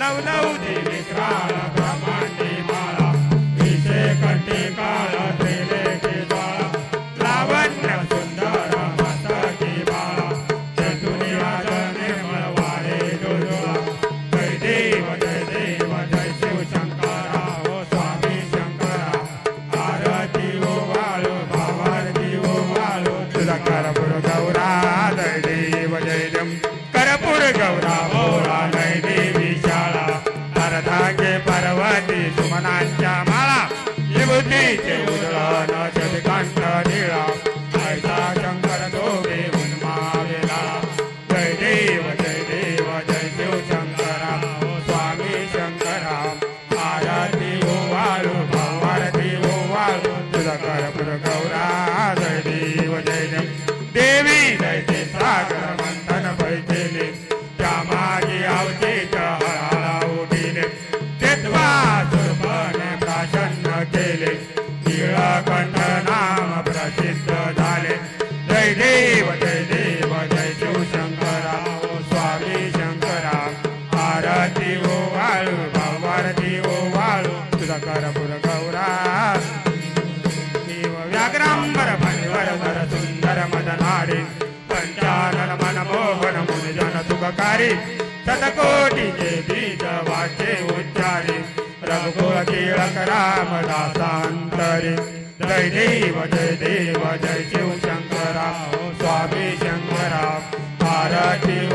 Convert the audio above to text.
नव नऊ देवी काळ ब्रह्मांडी माळा विषय कंठी काळ त्रिलेखी ज्वाळा लावण्य सुंदर मस्तकी बाळा चेतुनी आज निर्मळ वारे डोळा जय देव जय देव जय शिव शंकरा हो स्वामी शंकरा आरती ओ वाळू भावारती ओ वाळू तुला करपुर गौरा जय देव जय जम करपुर गौरा भोळा जय देवी उदळण निळा ऐसा शंकर दोघे उन्मावेला जय देव जय देव जय देव शंकरा स्वामी शंकरा आरती ओ वाळू भावारती ओ वाळू तुला करपूर गौरा जय देव जय देव. देवी जय वाळू तुझा गौरा देव व्याघ्रांबर फणीवर धर सुंदर मदनारी। पंचानन मन मोहन मुनिजन सुखकारी। शतकोटीचे बीज वाचे उच्चारी। रघुकुळ टिळक रामदासांतरी जय देव जय देव जय शिव शंकरा। स्वामी शंकरा आरती